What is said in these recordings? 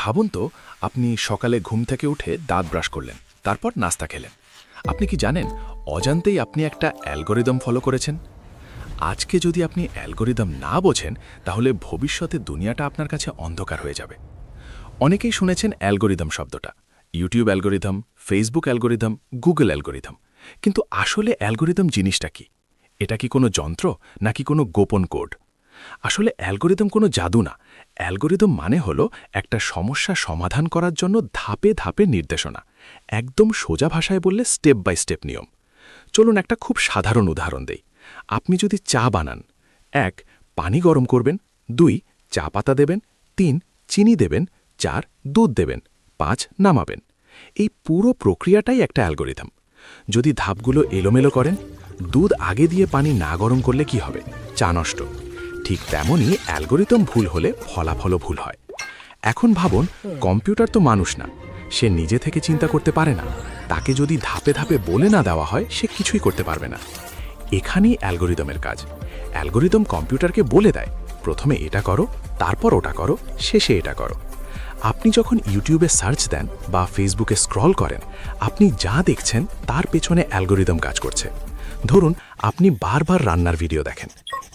ভাবুন তো, আপনি সকালে ঘুম থেকে উঠে দাঁত ব্রাশ করলেন, তারপর নাস্তা খেলেন। আপনি কি জানেন, অজান্তেই আপনি একটা অ্যালগোরিদম ফলো করেছেন? আজকে যদি আপনি অ্যালগোরিদম না বোঝেন, তাহলে ভবিষ্যতে দুনিয়াটা আপনার কাছে অন্ধকার হয়ে যাবে। অনেকেই শুনেছেন অ্যালগোরিদম শব্দটা। YouTube algorithm, Facebook algorithm, Google algorithm. কিন্তু আসলে অ্যালগোরিদম জিনিসটা কি? এটা কি কোনো যন্ত্র, নাকি কোনো গোপন কোড? আসলে অ্যালগোরিদম কোনো জাদু না। অ্যালগোরিদম মানে হলো একটা সমস্যা সমাধান করার জন্য ধাপে ধাপে নির্দেশনা, একদম সোজা ভাষায় বললে স্টেপ বাই স্টেপ নিয়ম। চলুন একটা খুব সাধারণ উদাহরণ দেই। আপনি যদি চা বানান, এক, পানি গরম করবেন, দুই, চা পাতা দেবেন, তিন, চিনি দেবেন, চার, দুধ দেবেন, পাঁচ, নামাবেন। এই পুরো প্রক্রিয়াটাই একটা অ্যালগোরিদম। যদি ধাপগুলো এলোমেলো করেন, দুধ আগে দিয়ে পানি না গরম করলে কি হবে? চা নষ্ট। ঠিক তেমনই অ্যালগোরিদম ভুল হলে ফলাফলও ভুল হয়। এখন ভাবুন, কম্পিউটার তো মানুষ না। সে নিজে থেকে চিন্তা করতে পারে না। তাকে যদি ধাপে ধাপে বলে না দেওয়া হয়, সে কিছুই করতে পারবে না। এখানেই অ্যালগোরিদমের কাজ। অ্যালগোরিদম কম্পিউটারকে বলে দেয়, প্রথমে এটা করো, তারপর ওটা করো, শেষে এটা করো। আপনি যখন ইউটিউবে সার্চ দেন বা ফেসবুকে স্ক্রল করেন, আপনি যা দেখছেন তার পেছনে অ্যালগোরিদম কাজ করছে। ধরুন, আপনি বারবার রান্নার ভিডিও দেখেন।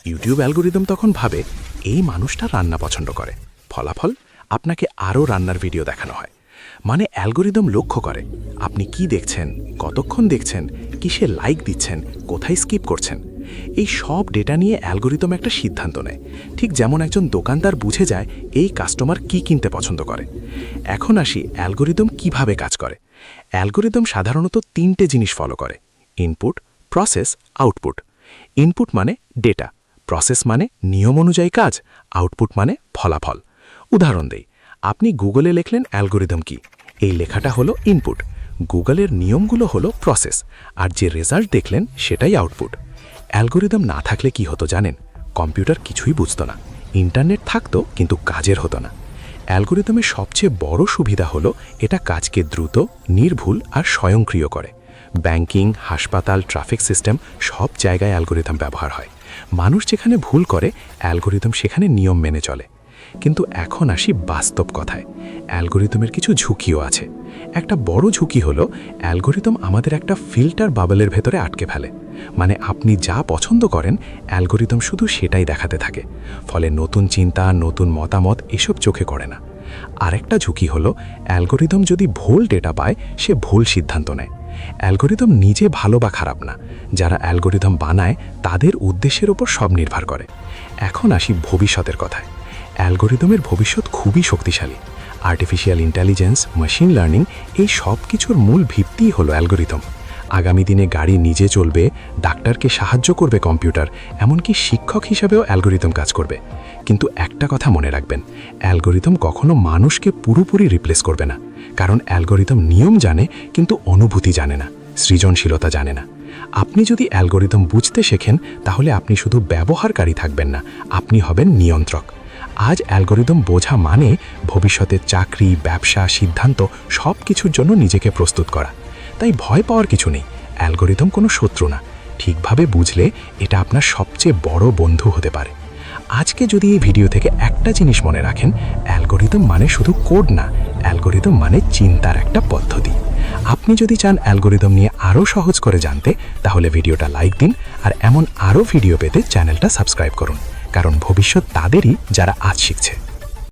ইউটিউব অ্যালগোরিদম তখন ভাবে, এই মানুষটা রান্না পছন্দ করে। ফলাফল, আপনাকে আরও রান্নার ভিডিও দেখানো হয়। মানে অ্যালগোরিদম লক্ষ্য করে, আপনি কি দেখছেন, কতক্ষণ দেখছেন, কিসে লাইক দিচ্ছেন, কোথায় স্কিপ করছেন। এই সব ডেটা নিয়ে অ্যালগোরিদম একটা সিদ্ধান্ত নেয়। ঠিক যেমন একজন দোকানদার বুঝে যায়, এই কাস্টমার কি কিনতে পছন্দ করে। এখন আসি অ্যালগোরিদম কীভাবে কাজ করে। অ্যালগোরিদম সাধারণত তিনটে জিনিস ফলো করে ইনপুট প্রসেস আউটপুট ইনপুট মানে ডেটা প্রসেস মানে নিয়ম অনুযায়ী কাজ আউটপুট মানে ফলাফল। উদাহরণ দেই, আপনি গুগলে লিখলেন অ্যালগোরিদম কি? এই লেখাটা হলো ইনপুট গুগলের নিয়মগুলো হলো প্রসেস আর যে রেজাল্ট দেখলেন সেটাই আউটপুট অ্যালগোরিদম না থাকলে কি হতো জানেন? কম্পিউটার কিছুই বুঝতো না। ইন্টারনেট থাকতো, কিন্তু কাজের হতো না। অ্যালগোরিদমের সবচেয়ে বড় সুবিধা হলো, এটা কাজকে দ্রুত, নির্ভুল আর স্বয়ংক্রিয় করে। ব্যাংকিং হাসপাতাল ট্রাফিক সিস্টেম সব জায়গায় অ্যালগোরিদম ব্যবহার হয়। মানুষ যেখানে ভুল করে, অ্যালগোরিদম সেখানে নিয়ম মেনে চলে। কিন্তু এখন আসি বাস্তব কথায়। অ্যালগোরিদমের কিছু ঝুঁকিও আছে। একটা বড় ঝুঁকি হলো, অ্যালগোরিদম আমাদের একটা ফিল্টার বাবলের ভেতরে আটকে ফেলে। মানে আপনি যা পছন্দ করেন, অ্যালগোরিদম শুধু সেটাই দেখাতে থাকে। ফলে নতুন চিন্তা, নতুন মতামত এসব চোখে করে না। আরেকটা ঝুঁকি হলো, অ্যালগোরিদম যদি ভুল ডেটা পায়, সে ভুল সিদ্ধান্ত নেয়। অ্যালগোরিদম নিজে ভালো বা খারাপ না। যারা অ্যালগোরিদম বানায়, তাদের উদ্দেশ্যের ওপর সব নির্ভর করে। এখন আসি ভবিষ্যতের কথায়। অ্যালগোরিদমের ভবিষ্যৎ খুবই শক্তিশালী। আর্টিফিশিয়াল ইন্টেলিজেন্স মেশিন লার্নিং এই সব কিছুর মূল ভিত্তিই হলো অ্যালগোরিদম। আগামী দিনে গাড়ি নিজে চলবে, ডাক্তারকে সাহায্য করবে কম্পিউটার, এমনকি শিক্ষক হিসাবেও অ্যালগোরিদম কাজ করবে। কিন্তু একটা কথা মনে রাখবেন, অ্যালগোরিদম কখনো মানুষকে পুরোপুরি রিপ্লেস করবে না। কারণ অ্যালগোরিদম নিয়ম জানে, কিন্তু অনুভূতি জানে না, সৃজনশীলতা জানে না। আপনি যদি অ্যালগোরিদম বুঝতে শেখেন, তাহলে আপনি শুধু ব্যবহারকারী থাকবেন না, আপনি হবেন নিয়ন্ত্রক। আজ অ্যালগোরিদম বোঝা মানে ভবিষ্যতের চাকরি, ব্যবসা, সিদ্ধান্ত সব কিছুর জন্য নিজেকে প্রস্তুত করা। তাই ভয় পাওয়ার কিছু নেই, অ্যালগোরিদম কোনো শত্রু না। ঠিকভাবে বুঝলে এটা আপনার সবচেয়ে বড় বন্ধু হতে পারে। আজকে যদি এই ভিডিও থেকে একটা জিনিস মনে রাখেন, অ্যালগোরিদম মানে শুধু কোড না অ্যালগোরিদম মানে চিন্তার একটা পদ্ধতি। আপনি যদি চান অ্যালগোরিদম নিয়ে আরও সহজ করে জানতে, তাহলে ভিডিওটা লাইক দিন আর এমন আরও ভিডিও পেতে চ্যানেলটা সাবস্ক্রাইব করুন। কারণ ভবিষ্যৎ তাদেরই যারা আজ শিখছে।